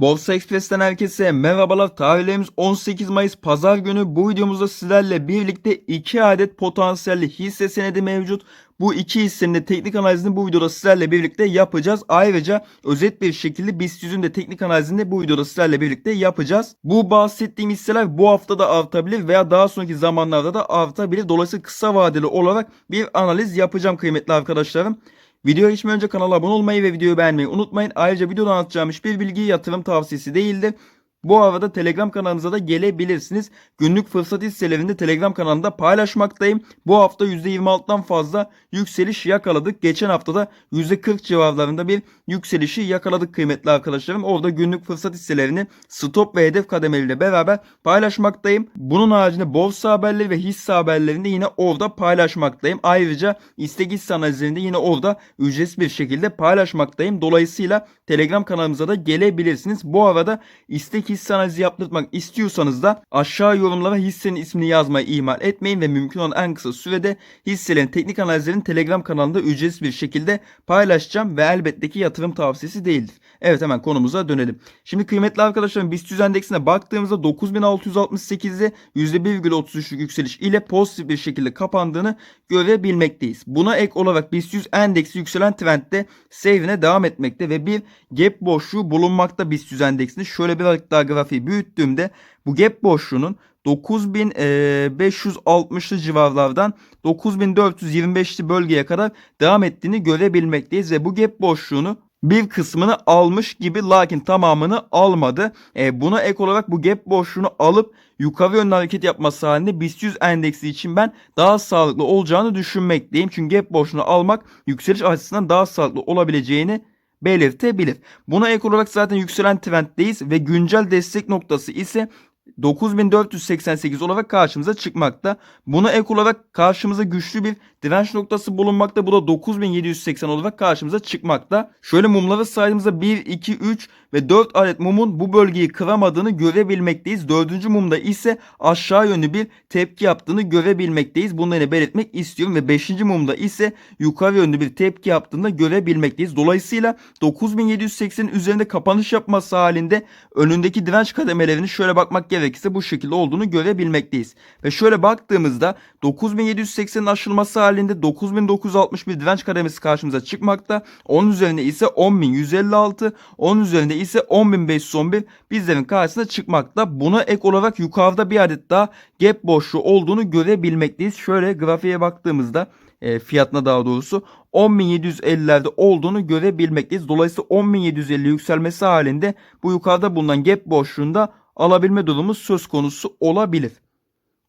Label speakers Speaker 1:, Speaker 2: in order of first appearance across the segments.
Speaker 1: Borsa Express'ten herkese merhabalar. Tarihlerimiz 18 Mayıs Pazar günü. Bu videomuzda sizlerle birlikte 2 adet potansiyelli hisse senedi mevcut. Bu iki hissenin de teknik analizini bu videoda sizlerle birlikte yapacağız. Ayrıca özet bir şekilde BIST 100'ün de teknik analizini de bu videoda sizlerle birlikte yapacağız. Bu bahsettiğim hisseler bu hafta da artabilir veya daha sonraki zamanlarda da artabilir. Dolayısıyla kısa vadeli olarak bir analiz yapacağım kıymetli arkadaşlarım. Videoya geçmeden önce kanala abone olmayı ve videoyu beğenmeyi unutmayın. Ayrıca videoda anlatacağım hiçbir bilgi yatırım tavsiyesi değildir. Bu arada Telegram kanalımıza da gelebilirsiniz. Günlük fırsat hisselerinde Telegram kanalında paylaşmaktayım. Bu hafta %26'dan fazla yükseliş yakaladık. Geçen haftada %40 civarlarında bir yükselişi yakaladık kıymetli arkadaşlarım. Orada günlük fırsat hisselerini stop ve hedef kademeleriyle beraber paylaşmaktayım. Bunun haricinde borsa haberleri ve hisse haberlerini yine orada paylaşmaktayım. Ayrıca istek hisse analizlerini de yine orada ücretsiz bir şekilde paylaşmaktayım. Dolayısıyla Telegram kanalımıza da gelebilirsiniz. Bu arada istek hisse analizi yaptırmak istiyorsanız da aşağı yorumlara hissenin ismini yazmayı ihmal etmeyin ve mümkün olan en kısa sürede hisselerin teknik analizlerini Telegram kanalında ücretsiz bir şekilde paylaşacağım ve elbette ki yatırım tavsiyesi değildir. Evet hemen konumuza dönelim. Şimdi kıymetli arkadaşlarım BIST 100 endeksine baktığımızda 9668'de %1,33'lük yükseliş ile pozitif bir şekilde kapandığını görebilmekteyiz. Buna ek olarak BIST 100 endeksi yükselen trendde seyrine devam etmekte ve bir gap boşluğu bulunmakta BIST 100 endeksinde. Şöyle birazcık daha grafiği büyüttüğümde bu gap boşluğunun 9560'lı civarlardan 9425'li bölgeye kadar devam ettiğini görebilmekteyiz ve bu gap boşluğunu bir kısmını almış gibi lakin tamamını almadı. E, buna ek olarak bu gap boşluğunu alıp yukarı yönlü hareket yapması halinde BIST 100 endeksi için ben daha sağlıklı olacağını düşünmekteyim. Çünkü gap boşluğunu almak yükseliş açısından daha sağlıklı olabileceğini belirtebilir. Buna ek olarak zaten yükselen trenddeyiz ve güncel destek noktası ise 9488 olarak karşımıza çıkmakta. Buna ek olarak karşımıza güçlü bir direnç noktası bulunmakta. Bu da 9780 olarak karşımıza çıkmakta. Şöyle mumları saydığımızda 1, 2, 3 ve 4 adet mumun bu bölgeyi kıramadığını görebilmekteyiz. Dördüncü mumda ise aşağı yönlü bir tepki yaptığını görebilmekteyiz. Bunları belirtmek istiyorum ve 5. mumda ise yukarı yönlü bir tepki yaptığını görebilmekteyiz. Dolayısıyla 9780'in üzerinde kapanış yapması halinde önündeki direnç kademelerini şöyle bakmak gerekirse bu şekilde olduğunu görebilmekteyiz. Ve şöyle baktığımızda 9780'in aşılması halinde 9961 direnç kademesi karşımıza çıkmakta. Onun üzerinde ise 10156, onun üzerinde ise 10511 bizlerin karşısına çıkmakta. Buna ek olarak yukarıda bir adet daha gap boşluğu olduğunu görebilmekteyiz. Şöyle grafiğe baktığımızda e, fiyatına daha doğrusu 10.750'lerde olduğunu görebilmekteyiz. Dolayısıyla 10.750 yükselmesi halinde bu yukarıda bulunan gap boşluğunda alabilme durumu söz konusu olabilir.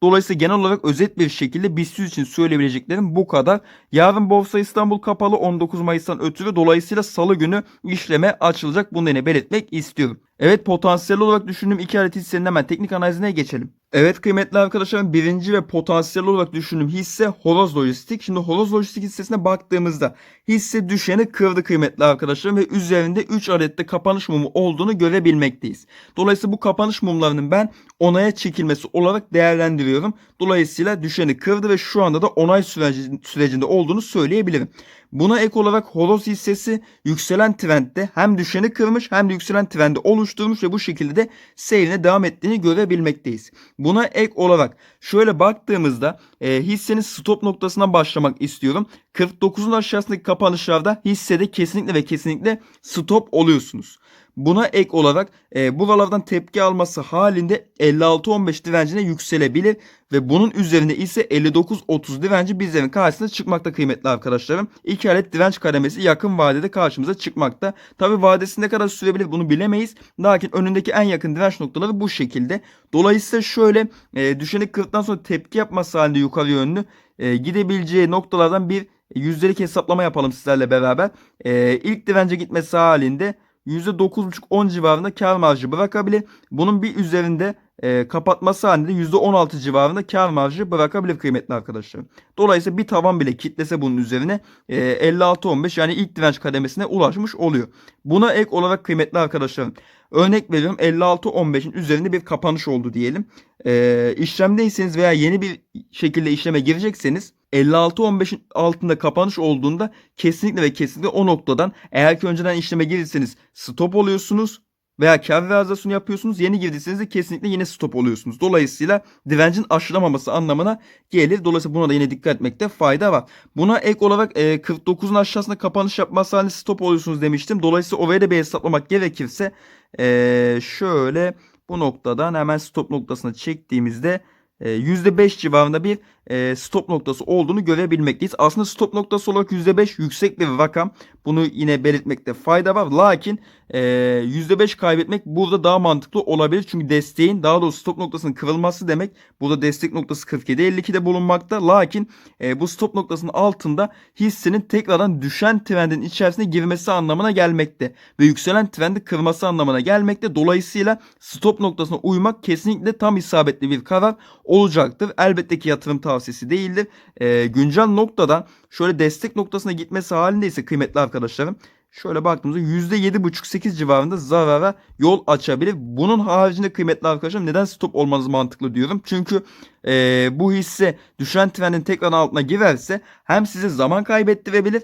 Speaker 1: Dolayısıyla genel olarak özet bir şekilde BIST 100 için söyleyebileceklerim bu kadar. Yarın Borsa İstanbul kapalı 19 Mayıs'tan ötürü dolayısıyla salı günü işleme açılacak. Bunu belirtmek istiyorum. Evet potansiyel olarak düşündüğüm iki adet hissenin hemen teknik analizine geçelim. Evet kıymetli arkadaşlarım birinci ve potansiyel olarak düşündüğüm hisse Horoz Lojistik. Şimdi Horoz Lojistik hissesine baktığımızda hisse düşeni kırdı kıymetli arkadaşlarım ve üzerinde 3 adette kapanış mumu olduğunu görebilmekteyiz. Dolayısıyla bu kapanış mumlarının ben onaya çekilmesi olarak değerlendiriyorum. Dolayısıyla düşeni kırdı ve şu anda da onay süreci, sürecinde olduğunu söyleyebilirim. Buna ek olarak horoz hissesi yükselen trendde hem düşeni kırmış hem de yükselen trendi oluşturmuş ve bu şekilde de seyrine devam ettiğini görebilmekteyiz. Buna ek olarak şöyle baktığımızda e, hissenin stop noktasına başlamak istiyorum. 49'un aşağısındaki kapanışlarda hissede kesinlikle ve kesinlikle stop oluyorsunuz. Buna ek olarak e, buralardan tepki alması halinde 56-15 direncine yükselebilir ve bunun üzerine ise 59-30 direnci bizlerin karşısına çıkmakta kıymetli arkadaşlarım. İki adet direnç kademesi yakın vadede karşımıza çıkmakta. Tabi vadesi ne kadar sürebilir bunu bilemeyiz. Lakin önündeki en yakın direnç noktaları bu şekilde. Dolayısıyla şöyle e, düşeni kırdıktan sonra tepki yapması halinde yukarı yönlü e, gidebileceği noktalardan bir yüzdelik hesaplama yapalım sizlerle beraber. E, ilk dirence gitmesi halinde %9,5-10 civarında kar marjı bırakabilir. Bunun bir üzerinde e, kapatması halinde %16 civarında kar marjı bırakabilir kıymetli arkadaşlar. Dolayısıyla bir tavan bile kitlese bunun üzerine e, 56-15 yani ilk direnç kademesine ulaşmış oluyor. Buna ek olarak kıymetli arkadaşlarım örnek veriyorum 56-15'in üzerinde bir kapanış oldu diyelim. E, işlemdeyseniz veya yeni bir şekilde işleme girecekseniz 56-15'in altında kapanış olduğunda kesinlikle ve kesinlikle o noktadan eğer ki önceden işleme girirseniz stop oluyorsunuz veya kar realizasyonu yapıyorsunuz. Yeni girdiyseniz de kesinlikle yine stop oluyorsunuz. Dolayısıyla direncin aşılamaması anlamına gelir. Dolayısıyla buna da yine dikkat etmekte fayda var. Buna ek olarak e, 49'un aşağısında kapanış yapması halinde stop oluyorsunuz demiştim. Dolayısıyla oraya da bir hesaplamak gerekirse e, şöyle bu noktadan hemen stop noktasına çektiğimizde %5 civarında bir e, stop noktası olduğunu görebilmekteyiz. Aslında stop noktası olarak %5 yüksek bir rakam. Bunu yine belirtmekte fayda var. Lakin e, %5 kaybetmek burada daha mantıklı olabilir. Çünkü desteğin daha doğrusu stop noktasının kırılması demek. Burada destek noktası 47.52'de bulunmakta. Lakin e, bu stop noktasının altında hissenin tekrardan düşen trendin içerisine girmesi anlamına gelmekte. Ve yükselen trendi kırması anlamına gelmekte. Dolayısıyla stop noktasına uymak kesinlikle tam isabetli bir karar olacaktır. Elbette ki yatırım tavsiyesi değildir. E, güncel noktadan şöyle destek noktasına gitmesi halinde ise kıymetli arkadaşlarım şöyle baktığımızda %7,5-8 civarında zarara yol açabilir. Bunun haricinde kıymetli arkadaşlarım neden stop olmanız mantıklı diyorum. Çünkü e, bu hisse düşen trendin tekrar altına girerse hem size zaman kaybettirebilir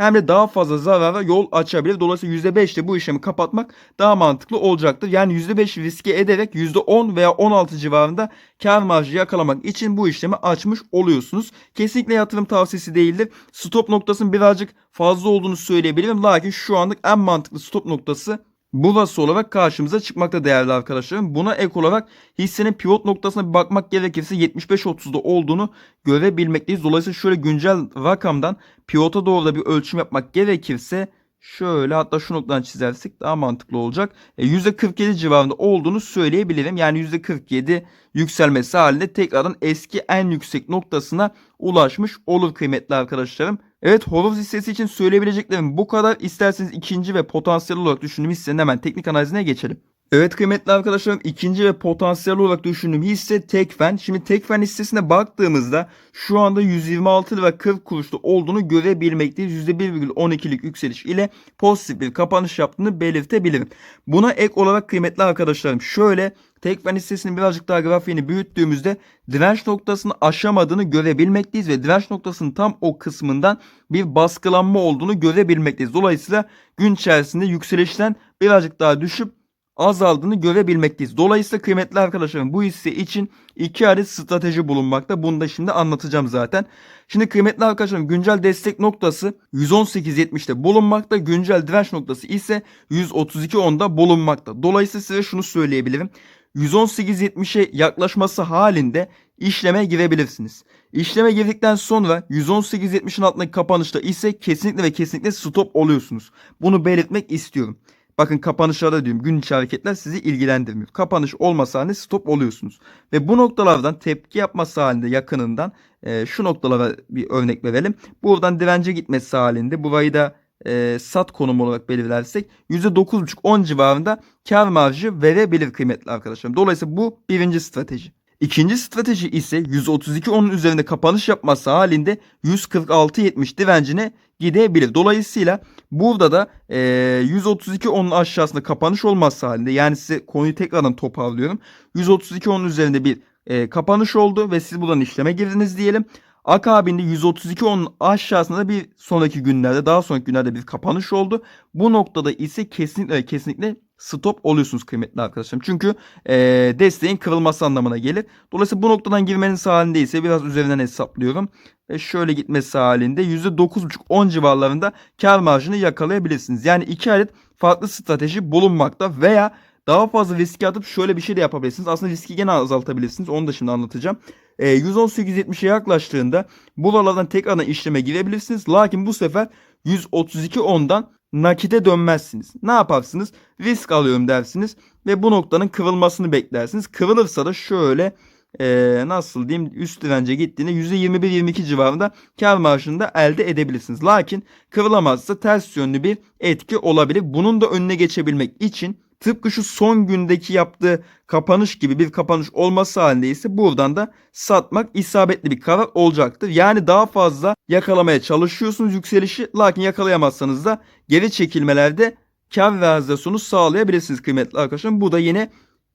Speaker 1: hem de daha fazla zarara yol açabilir. Dolayısıyla %5'te bu işlemi kapatmak daha mantıklı olacaktır. Yani %5 riske ederek %10 veya 16 civarında kar marjı yakalamak için bu işlemi açmış oluyorsunuz. Kesinlikle yatırım tavsiyesi değildir. Stop noktasının birazcık fazla olduğunu söyleyebilirim. Lakin şu anlık en mantıklı stop noktası burası olarak karşımıza çıkmakta değerli arkadaşlarım. Buna ek olarak hissenin pivot noktasına bir bakmak gerekirse 75-30'da olduğunu görebilmekteyiz. Dolayısıyla şöyle güncel rakamdan pivota doğru da bir ölçüm yapmak gerekirse şöyle hatta şu noktadan çizersek daha mantıklı olacak. E, %47 civarında olduğunu söyleyebilirim. Yani %47 yükselmesi halinde tekrardan eski en yüksek noktasına ulaşmış olur kıymetli arkadaşlarım. Evet horoz hissesi için söyleyebileceklerim bu kadar. İsterseniz ikinci ve potansiyel olarak düşündüğüm hissenin hemen teknik analizine geçelim. Evet kıymetli arkadaşlarım ikinci ve potansiyel olarak düşündüğüm hisse Tekfen. Şimdi Tekfen hissesine baktığımızda şu anda 126 lira 40 kuruşta olduğunu görebilmekteyiz. %1,12'lik yükseliş ile pozitif bir kapanış yaptığını belirtebilirim. Buna ek olarak kıymetli arkadaşlarım şöyle Tekfen hissesinin birazcık daha grafiğini büyüttüğümüzde direnç noktasını aşamadığını görebilmekteyiz ve direnç noktasının tam o kısmından bir baskılanma olduğunu görebilmekteyiz. Dolayısıyla gün içerisinde yükselişten birazcık daha düşüp azaldığını görebilmekteyiz. Dolayısıyla kıymetli arkadaşlarım bu hisse için iki adet strateji bulunmakta. Bunu da şimdi anlatacağım zaten. Şimdi kıymetli arkadaşlarım güncel destek noktası 118.70'te bulunmakta. Güncel direnç noktası ise 132.10'da bulunmakta. Dolayısıyla size şunu söyleyebilirim. 118.70'e yaklaşması halinde işleme girebilirsiniz. İşleme girdikten sonra 118.70'in altındaki kapanışta ise kesinlikle ve kesinlikle stop oluyorsunuz. Bunu belirtmek istiyorum. Bakın kapanışlarda diyorum gün içi hareketler sizi ilgilendirmiyor. Kapanış olmasa halinde stop oluyorsunuz. Ve bu noktalardan tepki yapması halinde yakınından e, şu noktalara bir örnek verelim. Buradan dirence gitmesi halinde burayı da e, sat konumu olarak belirlersek %9,5-10 civarında kar marjı verebilir kıymetli arkadaşlarım. Dolayısıyla bu birinci strateji. İkinci strateji ise 132.10'un üzerinde kapanış yapması halinde 146.70 direncine gidebilir. Dolayısıyla burada da e, 132.10'un aşağısında kapanış olması halinde yani size konuyu tekrardan toparlıyorum. 132.10'un üzerinde bir e, kapanış oldu ve siz buradan işleme girdiniz diyelim. Akabinde 132.10'un aşağısında bir sonraki günlerde daha sonraki günlerde bir kapanış oldu. Bu noktada ise kesinlikle kesinlikle stop oluyorsunuz kıymetli arkadaşlarım. Çünkü e, desteğin kırılması anlamına gelir. Dolayısıyla bu noktadan girmeniz halinde ise biraz üzerinden hesaplıyorum. Ve şöyle gitmesi halinde %9.5-10 civarlarında kar marjını yakalayabilirsiniz. Yani iki adet farklı strateji bulunmakta veya daha fazla riski atıp şöyle bir şey de yapabilirsiniz. Aslında riski gene azaltabilirsiniz. Onu da şimdi anlatacağım. E, 118.70'e yaklaştığında buralardan tekrardan işleme girebilirsiniz. Lakin bu sefer 132.10'dan nakite dönmezsiniz. Ne yaparsınız? Risk alıyorum dersiniz ve bu noktanın kırılmasını beklersiniz. Kırılırsa da şöyle ee, nasıl diyeyim üst dirence gittiğinde %21-22 civarında kar marjını da elde edebilirsiniz. Lakin kırılamazsa ters yönlü bir etki olabilir. Bunun da önüne geçebilmek için tıpkı şu son gündeki yaptığı kapanış gibi bir kapanış olması halinde ise buradan da satmak isabetli bir karar olacaktır. Yani daha fazla yakalamaya çalışıyorsunuz yükselişi lakin yakalayamazsanız da geri çekilmelerde kar realizasyonu sağlayabilirsiniz kıymetli arkadaşlar. Bu da yine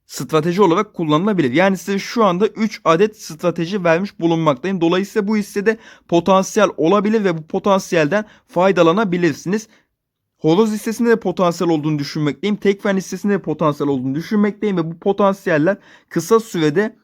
Speaker 1: strateji olarak kullanılabilir. Yani size şu anda 3 adet strateji vermiş bulunmaktayım. Dolayısıyla bu hissede potansiyel olabilir ve bu potansiyelden faydalanabilirsiniz. Horoz hissesinde de potansiyel olduğunu düşünmekteyim. Tekfen hissesinde de potansiyel olduğunu düşünmekteyim ve bu potansiyeller kısa sürede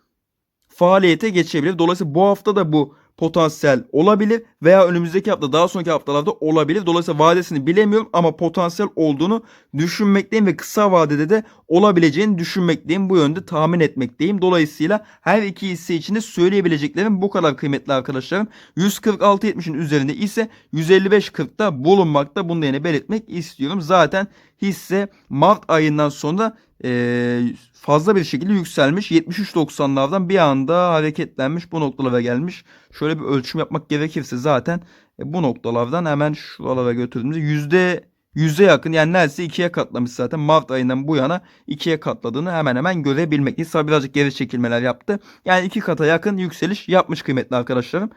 Speaker 1: faaliyete geçebilir. Dolayısıyla bu hafta da bu potansiyel olabilir veya önümüzdeki hafta daha sonraki haftalarda olabilir. Dolayısıyla vadesini bilemiyorum ama potansiyel olduğunu düşünmekteyim ve kısa vadede de olabileceğini düşünmekteyim. Bu yönde tahmin etmekteyim. Dolayısıyla her iki hisse için de söyleyebileceklerim bu kadar kıymetli arkadaşlarım. 146.70'in üzerinde ise 155.40'da bulunmakta. Bunu da yine belirtmek istiyorum. Zaten hisse Mart ayından sonra e, fazla bir şekilde yükselmiş. 73.90'lardan bir anda hareketlenmiş bu noktalara gelmiş. Şöyle bir ölçüm yapmak gerekirse zaten e, bu noktalardan hemen şuralara götürdüğümüzde yüzde yüze yakın yani neredeyse ikiye katlamış zaten. Mart ayından bu yana ikiye katladığını hemen hemen görebilmekteyiz. Tabi birazcık geri çekilmeler yaptı. Yani iki kata yakın yükseliş yapmış kıymetli arkadaşlarım.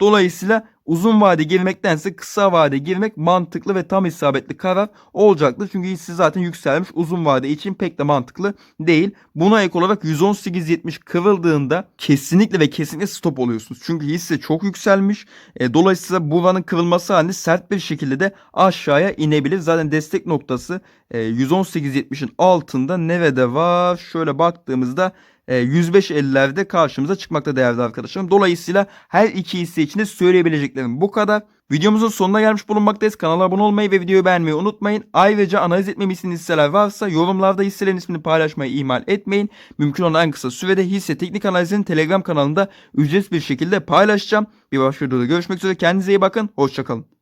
Speaker 1: Dolayısıyla uzun vade girmektense kısa vade girmek mantıklı ve tam isabetli karar olacaktır. Çünkü hisse zaten yükselmiş uzun vade için pek de mantıklı değil. Buna ek olarak 118.70 kırıldığında kesinlikle ve kesinlikle stop oluyorsunuz. Çünkü hisse çok yükselmiş. E, dolayısıyla buranın kırılması halinde sert bir şekilde de aşağıya inebilir. Zaten destek noktası e, 118.70'in altında nerede var? Şöyle baktığımızda 105.50'lerde karşımıza çıkmakta değerli arkadaşlarım. Dolayısıyla her iki hisse için de söyleyebileceklerim bu kadar. Videomuzun sonuna gelmiş bulunmaktayız. Kanala abone olmayı ve videoyu beğenmeyi unutmayın. Ayrıca analiz etmemi hisseler varsa yorumlarda hisselerin ismini paylaşmayı ihmal etmeyin. Mümkün olan en kısa sürede hisse teknik analizini Telegram kanalında ücretsiz bir şekilde paylaşacağım. Bir başka videoda görüşmek üzere. Kendinize iyi bakın. Hoşçakalın.